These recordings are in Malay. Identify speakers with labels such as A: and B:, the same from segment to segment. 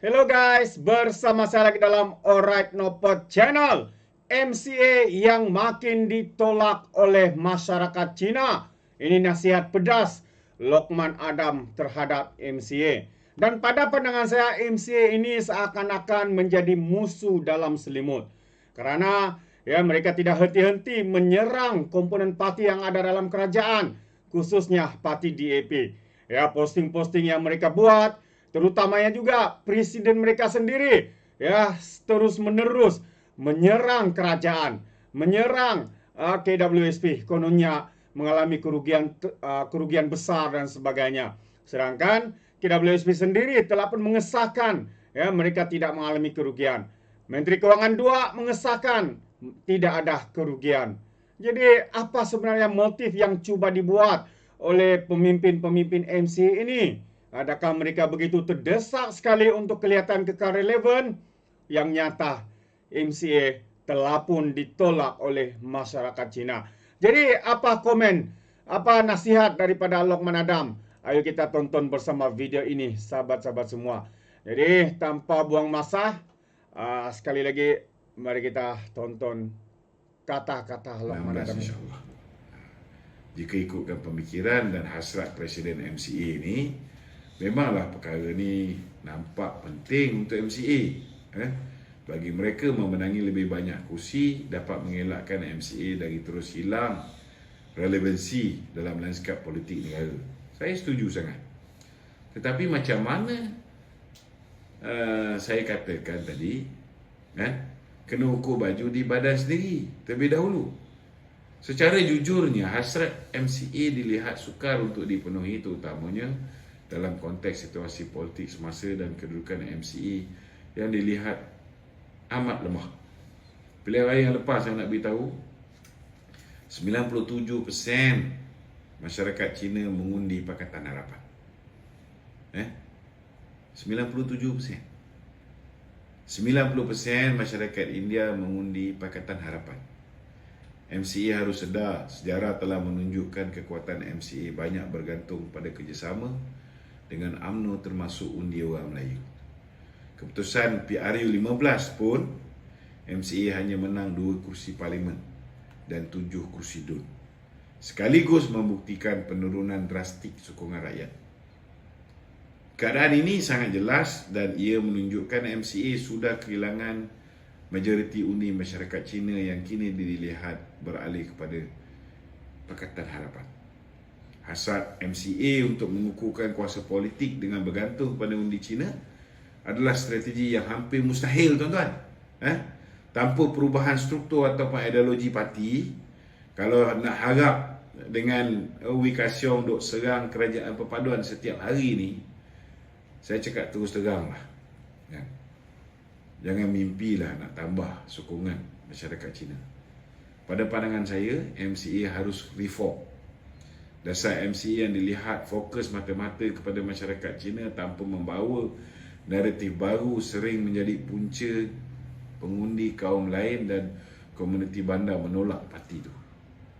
A: Hello guys, bersama saya lagi dalam Alright Nopot Channel. MCA yang makin ditolak oleh masyarakat Cina. Ini nasihat pedas Lokman Adam terhadap MCA. Dan pada pandangan saya, MCA ini seakan-akan menjadi musuh dalam selimut. Kerana ya mereka tidak henti-henti menyerang komponen parti yang ada dalam kerajaan, khususnya parti DAP. Ya, posting-posting yang mereka buat, terutamanya juga presiden mereka sendiri, ya terus menerus menyerang kerajaan, menyerang uh, KWSP, kononnya mengalami kerugian uh, kerugian besar dan sebagainya. Sedangkan KWSP sendiri telah pun mengesahkan ya mereka tidak mengalami kerugian. Menteri Keuangan dua mengesahkan tidak ada kerugian. Jadi apa sebenarnya motif yang cuba dibuat oleh pemimpin-pemimpin MC ini? Adakah mereka begitu terdesak sekali untuk kelihatan kekal relevan? Yang nyata MCA telah pun ditolak oleh masyarakat Cina. Jadi apa komen, apa nasihat daripada Lokman Adam? Ayo kita tonton bersama video ini sahabat-sahabat semua. Jadi tanpa buang masa, uh, sekali lagi mari kita tonton kata-kata Lokman Adam.
B: Jika ikutkan pemikiran dan hasrat Presiden MCA ini, memanglah perkara ni nampak penting untuk MCA. Eh? Bagi mereka memenangi lebih banyak kursi dapat mengelakkan MCA dari terus hilang relevansi dalam lanskap politik negara. Saya setuju sangat. Tetapi macam mana uh, saya katakan tadi, eh? kena ukur baju di badan sendiri terlebih dahulu. Secara jujurnya, hasrat MCA dilihat sukar untuk dipenuhi terutamanya dalam konteks situasi politik semasa dan kedudukan MCA yang dilihat amat lemah. Pilihan raya yang lepas saya nak beritahu 97% masyarakat Cina mengundi Pakatan Harapan. Eh? 97%. 90% masyarakat India mengundi Pakatan Harapan. MCA harus sedar sejarah telah menunjukkan kekuatan MCA banyak bergantung pada kerjasama dengan UMNO termasuk undi orang Melayu. Keputusan PRU 15 pun MCA hanya menang dua kursi parlimen dan tujuh kursi DUN. Sekaligus membuktikan penurunan drastik sokongan rakyat. Keadaan ini sangat jelas dan ia menunjukkan MCA sudah kehilangan majoriti undi masyarakat Cina yang kini dilihat beralih kepada Pakatan Harapan. Hasrat MCA untuk mengukuhkan kuasa politik dengan bergantung pada undi Cina adalah strategi yang hampir mustahil tuan-tuan. Eh? Tanpa perubahan struktur ataupun ideologi parti, kalau nak harap dengan Wee Kasyong duk serang kerajaan perpaduan setiap hari ni, saya cakap terus terang lah. Ya. Jangan mimpilah nak tambah sokongan masyarakat Cina. Pada pandangan saya, MCA harus reform. Dasar MCA yang dilihat fokus mata-mata kepada masyarakat Cina tanpa membawa naratif baru sering menjadi punca pengundi kaum lain dan komuniti bandar menolak parti itu.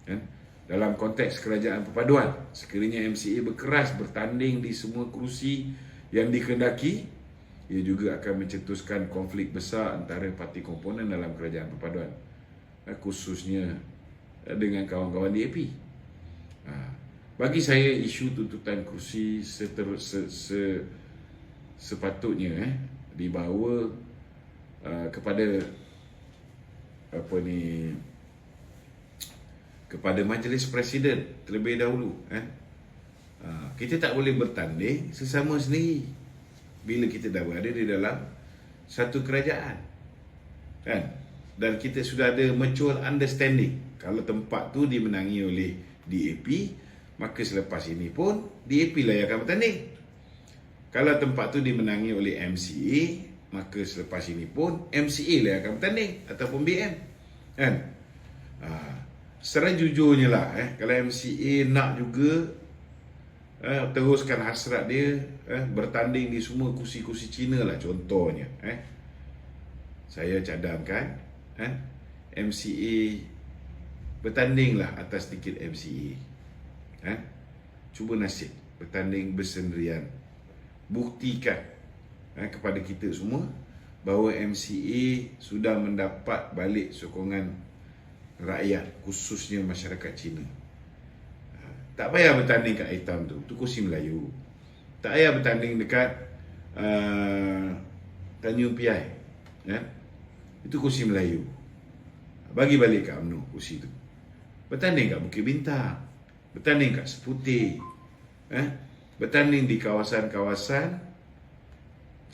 B: Ya. Dalam konteks kerajaan perpaduan, sekiranya MCA berkeras bertanding di semua kerusi yang dikendaki ia juga akan mencetuskan konflik besar antara parti komponen dalam kerajaan perpaduan eh, khususnya dengan kawan-kawan DAP ha, bagi saya isu tuntutan kursi seter, se, se, sepatutnya eh, dibawa uh, kepada apa ni kepada majlis presiden terlebih dahulu eh. Ha, kita tak boleh bertanding sesama sendiri bila kita dah berada di dalam satu kerajaan kan. Dan kita sudah ada mutual understanding. Kalau tempat tu dimenangi oleh DAP maka selepas ini pun DAP lah yang akan bertanding. Kalau tempat tu dimenangi oleh MCA maka selepas ini pun MCA lah yang akan bertanding ataupun BM kan? Ha, secara jujurnya lah eh, kalau MCA nak juga eh, teruskan hasrat dia eh, bertanding di semua kursi-kursi Cina lah contohnya eh. saya cadangkan eh, MCA bertandinglah atas tiket MCA eh. cuba nasib bertanding bersendirian buktikan eh, kepada kita semua bahawa MCA sudah mendapat balik sokongan rakyat khususnya masyarakat Cina. Ah, tak payah bertanding kat hitam tu, tu kursi Melayu. Tak payah bertanding dekat uh, Tanjung Piai. Ya? Itu kursi Melayu. Bagi balik kat UMNO kursi tu. Bertanding kat Bukit Bintang. Bertanding kat Seputih. Eh? Bertanding di kawasan-kawasan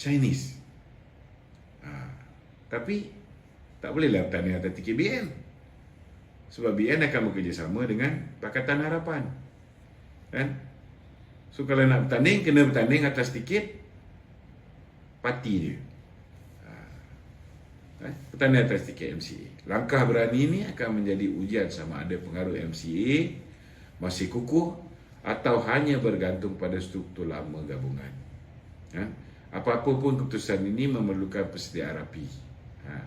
B: Chinese. Ha. Tapi tak bolehlah bertanding atas TKBN. Sebab BN akan bekerjasama dengan Pakatan Harapan. Kan? So kalau nak bertanding, kena bertanding atas tiket parti dia. Ha. Eh? Atas tiket MCA. Langkah berani ini akan menjadi ujian sama ada pengaruh MCA masih kukuh atau hanya bergantung pada struktur lama gabungan. Ha? Apa-apa pun keputusan ini memerlukan persediaan rapi. Ha?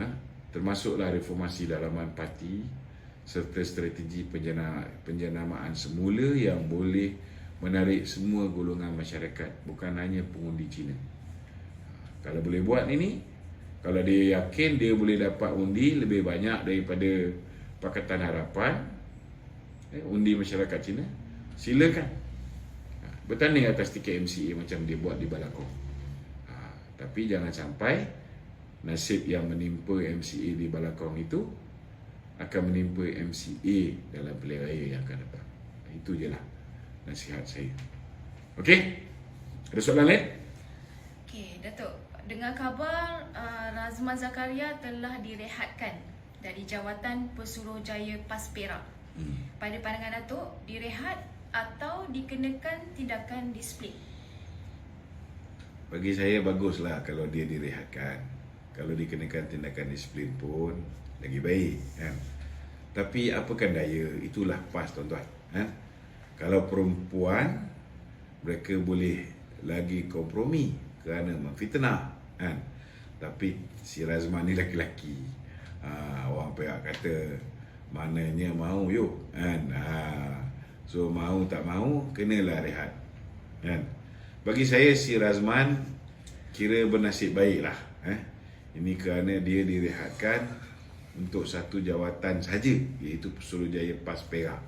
B: Ha? Termasuklah reformasi dalaman parti serta strategi penjana, penjenamaan semula yang boleh menarik semua golongan masyarakat bukan hanya pengundi Cina. Ha? Kalau boleh buat ini, kalau dia yakin dia boleh dapat undi lebih banyak daripada Pakatan Harapan, eh, undi masyarakat Cina, silakan ha, bertanding atas tiket MCA macam dia buat di Balakong. Ha, tapi jangan sampai nasib yang menimpa MCA di Balakong itu akan menimpa MCA dalam pilihan raya yang akan datang. Itu je lah nasihat saya. Okey? Ada soalan lain?
C: Okey, Datuk. Dengan khabar uh, Razman Zakaria telah direhatkan dari jawatan Pesuruhjaya PAS Perak. Hmm. Pada pandangan Datuk, direhat atau dikenakan tindakan disiplin?
B: Bagi saya baguslah kalau dia direhatkan. Kalau dikenakan tindakan disiplin pun lagi baik kan. Tapi apakan daya itulah pas tuan-tuan kan. Kalau perempuan mereka boleh lagi kompromi kerana memfitnah kan. Tapi si Razman ni laki-laki. Ha, orang pihak kata mananya mau yuk kan. Ha, So mau tak mau kenalah rehat. Kan? Bagi saya si Razman kira bernasib baiklah eh. Ini kerana dia direhatkan untuk satu jawatan saja iaitu Pesuruhjaya PAS Perak.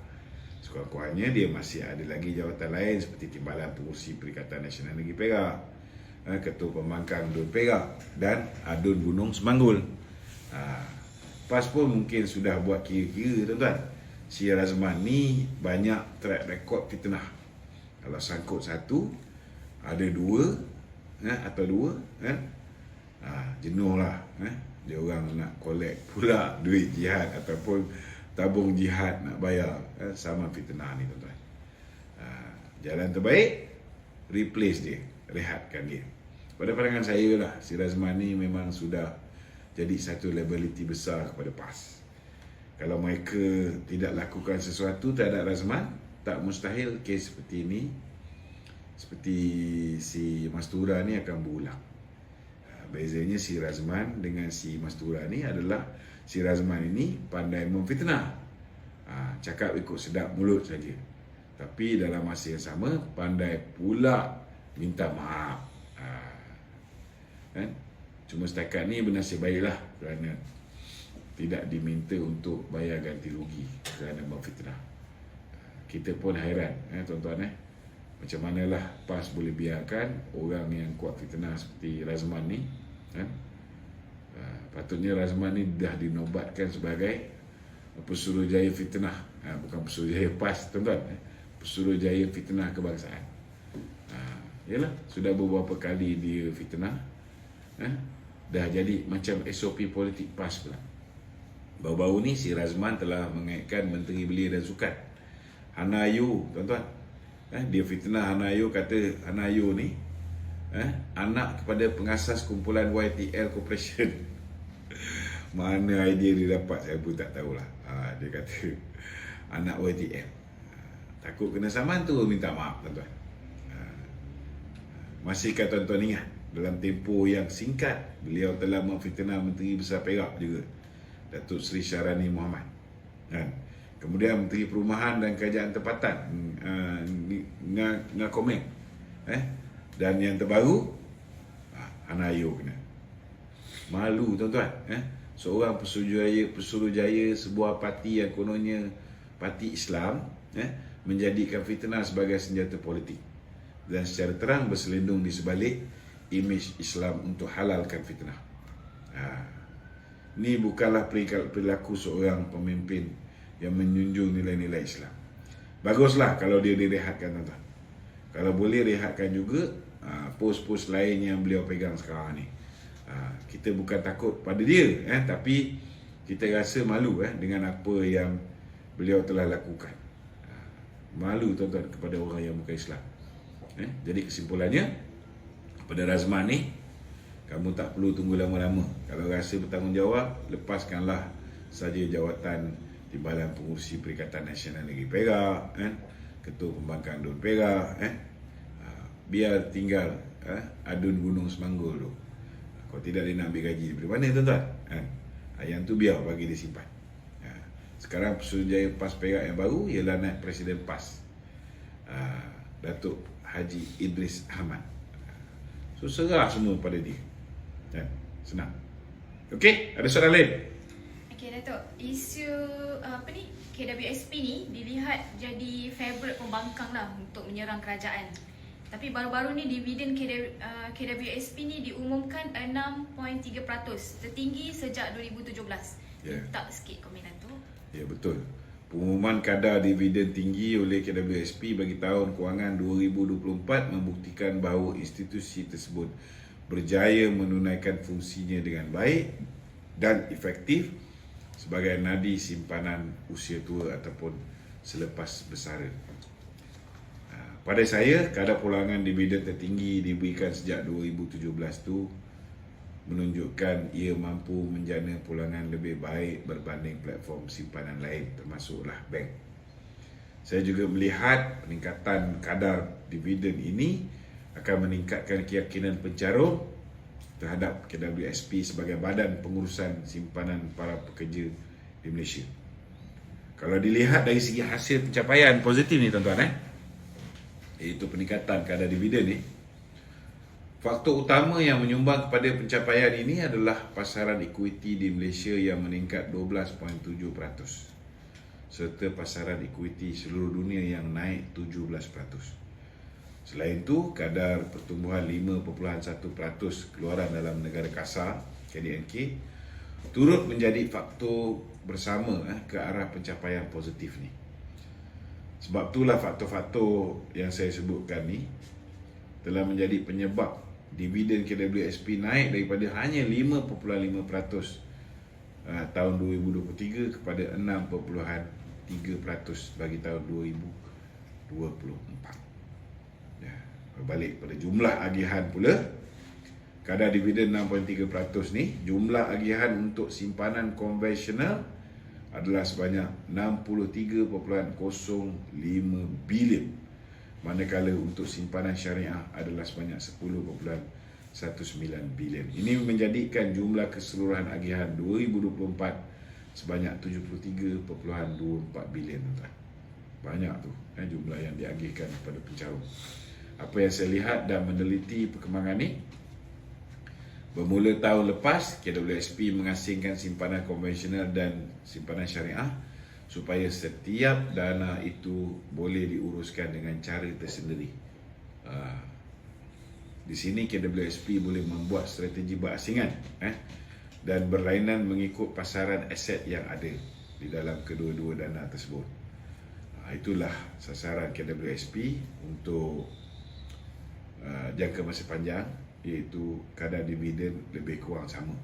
B: Sekurang-kurangnya dia masih ada lagi jawatan lain seperti Timbalan Pengurusi Perikatan Nasional Negeri Perak, eh, Ketua Pembangkang Dun Perak dan Adun Gunung Semanggul. Ha, PAS pun mungkin sudah buat kira-kira tuan-tuan si Razman ni banyak track record fitnah. Kalau sangkut satu, ada dua, eh, atau dua, eh, ha, jenuh lah. Eh. Dia orang nak collect pula duit jihad ataupun tabung jihad nak bayar. Eh, sama fitnah ni tuan-tuan. Ha, jalan terbaik, replace dia, rehatkan dia. Pada pandangan saya lah, si Razman ni memang sudah jadi satu liability besar kepada PAS. Kalau mereka tidak lakukan sesuatu terhadap Razman tak mustahil kes seperti ini seperti si Mastura ni akan berulang. Ha, bezanya si Razman dengan si Mastura ni adalah si Razman ini pandai memfitnah. Ha, cakap ikut sedap mulut saja. Tapi dalam masa yang sama pandai pula minta maaf. Ha, kan? Cuma setakat ni bernasib baiklah kerana tidak diminta untuk bayar ganti rugi kerana memfitnah. Kita pun hairan eh tuan-tuan eh. Macam manalah PAS boleh biarkan orang yang kuat fitnah seperti Razman ni. Uh, patutnya Razman ni dah dinobatkan sebagai Pesuruhjaya Fitnah uh, Bukan Pesuruhjaya PAS tuan-tuan eh. Pesuruhjaya Fitnah Kebangsaan uh, Yalah, sudah beberapa kali dia fitnah eh. Dah jadi macam SOP politik PAS pula. Baru-baru ni si Razman telah mengaitkan Menteri Belia dan Sukan. Hanayu tuan-tuan. Eh, Dia fitnah Hanayu kata Hanayu ni eh, Anak kepada pengasas kumpulan YTL Corporation. Mana idea dia dapat saya pun tak tahulah. Ha, Dia kata Anak YTL ha, Takut kena saman tu minta maaf tuan-tuan. Ha, Masihkah tuan-tuan ingat Dalam tempoh yang singkat Beliau telah memfitnah Menteri Besar Perak juga Datuk Seri Syarani Muhammad kan? Kemudian Menteri Perumahan dan Kerajaan Tempatan uh, Nga, Nga Komeng eh? Dan yang terbaru Anayo kena. Malu tuan-tuan. Eh? Seorang pesuruhjaya, pesuruhjaya sebuah parti yang kononnya parti Islam eh? menjadikan fitnah sebagai senjata politik. Dan secara terang berselindung di sebalik imej Islam untuk halalkan fitnah. Ha. Ini bukanlah perilaku seorang pemimpin yang menjunjung nilai-nilai Islam. Baguslah kalau dia direhatkan tuan-tuan. Kalau boleh rehatkan juga ha, pos-pos lain yang beliau pegang sekarang ni. Ha, kita bukan takut pada dia eh tapi kita rasa malu eh dengan apa yang beliau telah lakukan. Ha, malu tuan-tuan kepada orang yang bukan Islam. Eh, jadi kesimpulannya pada Razman ni kamu tak perlu tunggu lama-lama. Kalau rasa bertanggungjawab, lepaskanlah saja jawatan Timbalan Pengurusi Perikatan Nasional Negeri Perak, eh, Ketua Pembangkang Dun Perak, eh, ha, biar tinggal eh, adun Gunung Semanggul tu. Kalau tidak dia nak ambil gaji daripada mana tuan-tuan? Eh, yang tu biar bagi dia simpan. Ha, sekarang Pesuruhjaya PAS Perak yang baru ialah naik Presiden PAS. Ha, Datuk Haji Idris Ahmad. So serah semua pada dia. Kan? Senang. Okey, ada soalan lain?
C: Okey Datuk, isu uh, apa ni KWSP ni dilihat jadi favourite pembangkang lah untuk menyerang kerajaan. Tapi baru-baru ni dividen KW, uh, KWSP ni diumumkan 6.3%, tertinggi sejak 2017.
B: Ya.
C: Tak sikit komen Datuk.
B: Ya betul. Pengumuman kadar dividen tinggi oleh KWSP bagi tahun kewangan 2024 membuktikan bahawa institusi tersebut berjaya menunaikan fungsinya dengan baik dan efektif sebagai nadi simpanan usia tua ataupun selepas bersara. Ha, pada saya, kadar pulangan dividen tertinggi diberikan sejak 2017 tu menunjukkan ia mampu menjana pulangan lebih baik berbanding platform simpanan lain termasuklah bank. Saya juga melihat peningkatan kadar dividen ini akan meningkatkan keyakinan pencarum terhadap KWSP sebagai badan pengurusan simpanan para pekerja di Malaysia. Kalau dilihat dari segi hasil pencapaian positif ni tuan-tuan eh, iaitu peningkatan kadar dividen ni, faktor utama yang menyumbang kepada pencapaian ini adalah pasaran equity di Malaysia yang meningkat 12.7% serta pasaran equity seluruh dunia yang naik 17%. Selain itu, kadar pertumbuhan 5.1% keluaran dalam negara kasar KDNK turut menjadi faktor bersama eh, ke arah pencapaian positif ni. Sebab itulah faktor-faktor yang saya sebutkan ni telah menjadi penyebab dividen KWSP naik daripada hanya 5.5% uh, tahun 2023 kepada 6.3% bagi tahun 2024 berbalik pada jumlah agihan pula. Kadar dividen 6.3% ni jumlah agihan untuk simpanan konvensional adalah sebanyak 63.05 bilion manakala untuk simpanan syariah adalah sebanyak 10.19 bilion. Ini menjadikan jumlah keseluruhan agihan 2024 sebanyak 73.24 bilion banyak tu eh, jumlah yang diagihkan kepada pencarum apa yang saya lihat dan meneliti perkembangan ini bermula tahun lepas KWSP mengasingkan simpanan konvensional dan simpanan syariah supaya setiap dana itu boleh diuruskan dengan cara tersendiri ah, di sini KWSP boleh membuat strategi berasingan eh, dan berlainan mengikut pasaran aset yang ada di dalam kedua-dua dana tersebut. Ah, itulah sasaran KWSP untuk uh, jangka masa panjang iaitu kadar dividen lebih kurang sama.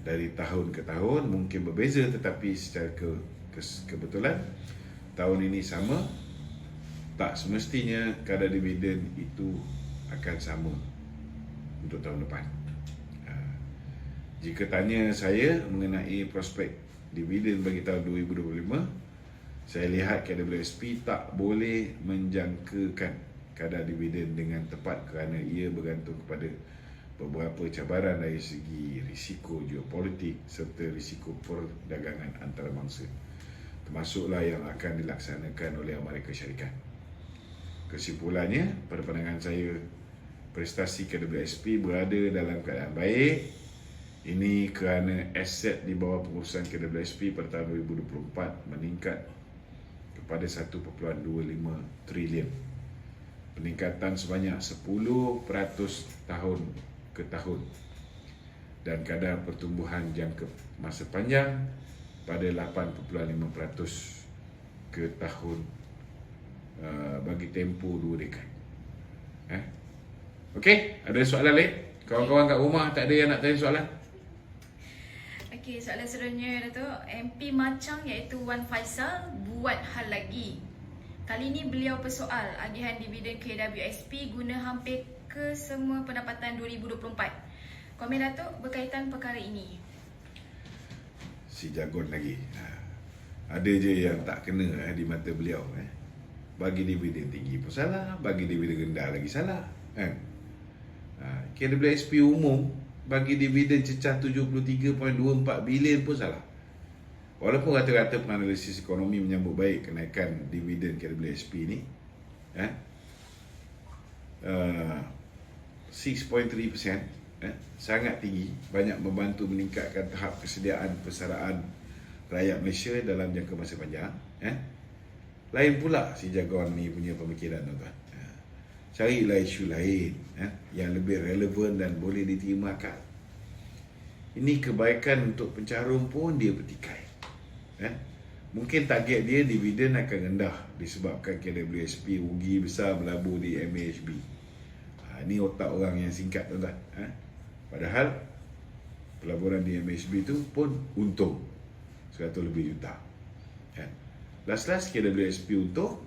B: Dari tahun ke tahun mungkin berbeza tetapi secara kebetulan tahun ini sama. Tak semestinya kadar dividen itu akan sama untuk tahun depan. Uh, jika tanya saya mengenai prospek dividen bagi tahun 2025 saya lihat KWSP tak boleh menjangkakan kadar dividen dengan tepat kerana ia bergantung kepada beberapa cabaran dari segi risiko geopolitik serta risiko perdagangan antarabangsa termasuklah yang akan dilaksanakan oleh Amerika Syarikat. Kesimpulannya, pada pandangan saya, prestasi KWSP berada dalam keadaan baik. Ini kerana aset di bawah pengurusan KWSP pada tahun 2024 meningkat kepada 1.25 trilion. Peningkatan sebanyak 10% tahun ke tahun. Dan kadar pertumbuhan jangka masa panjang pada 8.5% ke tahun uh, bagi tempoh dua dekad. Eh? Okey, ada soalan lain? Kawan-kawan kat rumah tak ada yang nak tanya soalan?
C: Okey, soalan seterusnya Datuk. MP Macang iaitu Wan Faisal buat hal lagi. Kali ini beliau persoal agihan dividen KWSP guna hampir ke semua pendapatan 2024. Komen Datuk berkaitan perkara ini.
B: Si jagon lagi. Ha. Ada je yang tak kena eh, di mata beliau. Eh. Bagi dividen tinggi pun salah, bagi dividen rendah lagi salah. Kan? Ha. KWSP umum bagi dividen cecah 73.24 bilion pun salah. Walaupun rata-rata penganalisis ekonomi menyambut baik kenaikan dividen KWSP ni, eh, uh, 6.3% eh, sangat tinggi, banyak membantu meningkatkan tahap kesediaan persaraan rakyat Malaysia dalam jangka masa panjang. Eh. Lain pula si jagoan ni punya pemikiran tuan-tuan. Eh, carilah isu lain eh, yang lebih relevan dan boleh diterima akal. Ini kebaikan untuk pencarum pun dia petikai. Eh? Mungkin target dia dividen akan rendah disebabkan KWSP rugi besar berlabur di MAHB. Ha, ini otak orang yang singkat tuan-tuan. Eh? Padahal pelaburan di MAHB itu pun untung 100 lebih juta. Eh? Last-last KWSP untung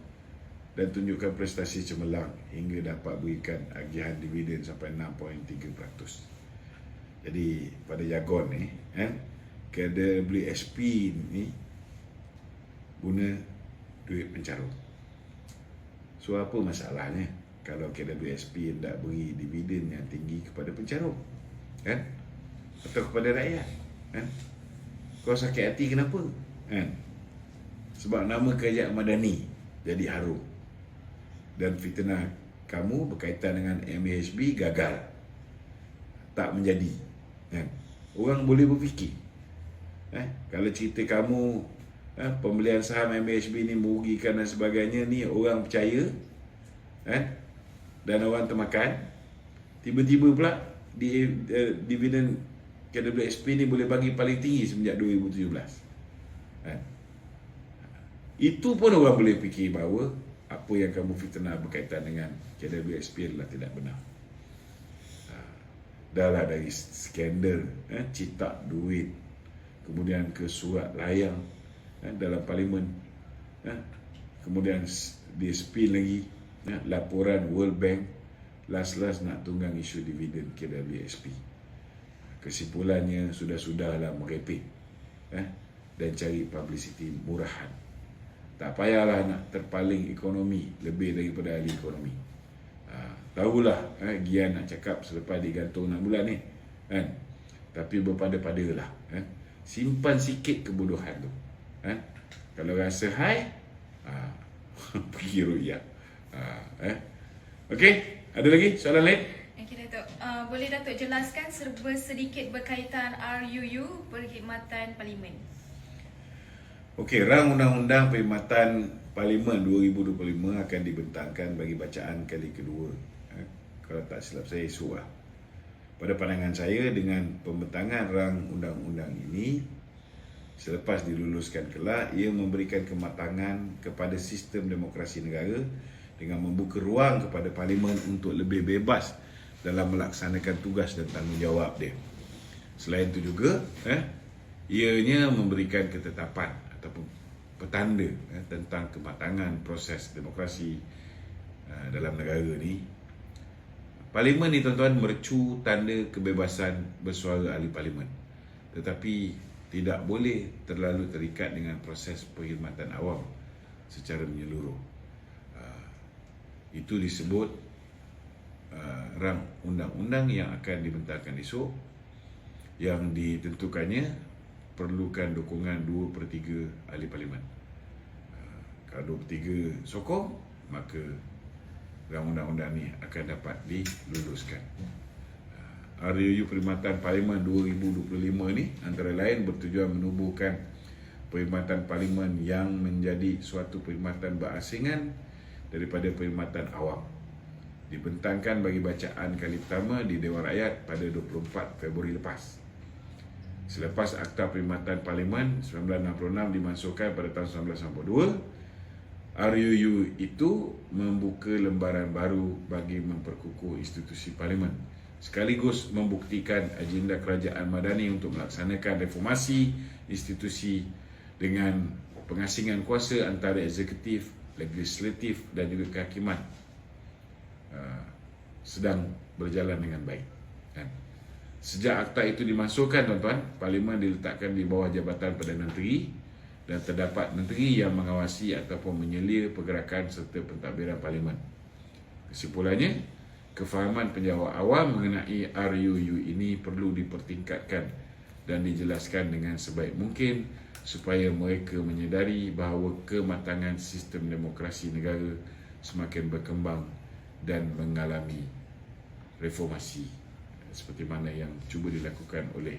B: dan tunjukkan prestasi cemerlang hingga dapat berikan agihan dividen sampai 6.3%. Jadi pada jargon ni eh, KWSP ni guna duit pencarum. So apa masalahnya kalau KWSP hendak beri dividen yang tinggi kepada pencarum? Kan? Atau kepada rakyat? Kan? Kau sakit hati kenapa? Kan? Sebab nama kerajaan Madani jadi harum. Dan fitnah kamu berkaitan dengan MHB gagal. Tak menjadi. Kan? Orang boleh berfikir. Eh, kalau cerita kamu eh, pembelian saham MHB ni merugikan dan sebagainya ni orang percaya eh, dan orang termakan. Tiba-tiba pula di uh, dividen KWSP ni boleh bagi paling tinggi semenjak 2017 eh. itu pun orang boleh fikir bahawa apa yang kamu fitnah berkaitan dengan KWSP adalah tidak benar. Dah lah dari skandal eh, citak duit kemudian ke surat layang eh, dalam parlimen eh, kemudian dia spin lagi eh, laporan World Bank last-last nak tunggang isu dividen KWSP kesimpulannya sudah-sudahlah merepek eh, dan cari publicity murahan tak payahlah nak terpaling ekonomi lebih daripada ahli ekonomi Tahulah eh, Gian nak cakap selepas digantung 6 bulan ni kan? Tapi berpada-padalah eh? Simpan sikit kebodohan tu eh? Kalau rasa high ah, Pergi ruya ah, eh? Okey, ada lagi soalan lain?
C: Okay, Datuk. Uh, boleh Datuk jelaskan serba sedikit berkaitan RUU Perkhidmatan Parlimen?
B: Okey, rang undang-undang perkhidmatan Parlimen 2025 akan dibentangkan bagi bacaan kali kedua kalau tak silap saya esok lah. Pada pandangan saya dengan pembentangan rang undang-undang ini selepas diluluskan kelak ia memberikan kematangan kepada sistem demokrasi negara dengan membuka ruang kepada parlimen untuk lebih bebas dalam melaksanakan tugas dan tanggungjawab dia. Selain itu juga eh ianya memberikan ketetapan ataupun petanda eh, tentang kematangan proses demokrasi uh, dalam negara ni Parlimen ni tuan-tuan mercu tanda kebebasan bersuara ahli parlimen. Tetapi tidak boleh terlalu terikat dengan proses perkhidmatan awam secara menyeluruh. Itu disebut uh, rang undang-undang yang akan dibentangkan esok yang ditentukannya perlukan dukungan 2 per 3 ahli parlimen. Uh, kalau 2 per 3 sokong, maka dan undang-undang ni akan dapat diluluskan. Uh, RUU Perkhidmatan Parlimen 2025 ni antara lain bertujuan menubuhkan perkhidmatan parlimen yang menjadi suatu perkhidmatan berasingan daripada perkhidmatan awam. Dibentangkan bagi bacaan kali pertama di Dewan Rakyat pada 24 Februari lepas. Selepas Akta Perkhidmatan Parlimen 1966 dimasukkan pada tahun 1992, RUU itu membuka lembaran baru bagi memperkukuh institusi parlimen sekaligus membuktikan agenda kerajaan madani untuk melaksanakan reformasi institusi dengan pengasingan kuasa antara eksekutif, legislatif dan juga kehakiman uh, sedang berjalan dengan baik. Kan? Sejak akta itu dimasukkan tuan-tuan, parlimen diletakkan di bawah Jabatan Perdana Menteri dan terdapat menteri yang mengawasi ataupun menyelia pergerakan serta pentadbiran parlimen. Kesimpulannya, kefahaman penjawat awam mengenai RUU ini perlu dipertingkatkan dan dijelaskan dengan sebaik mungkin supaya mereka menyedari bahawa kematangan sistem demokrasi negara semakin berkembang dan mengalami reformasi seperti mana yang cuba dilakukan oleh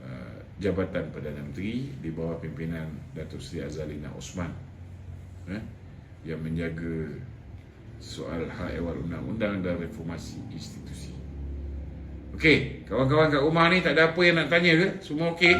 B: uh, Jabatan Perdana Menteri di bawah pimpinan Datuk Seri Azalina Osman eh, yang menjaga soal hak ehwal undang-undang dan reformasi institusi. Okey, kawan-kawan kat rumah ni tak ada apa yang nak tanya ke? Semua okey?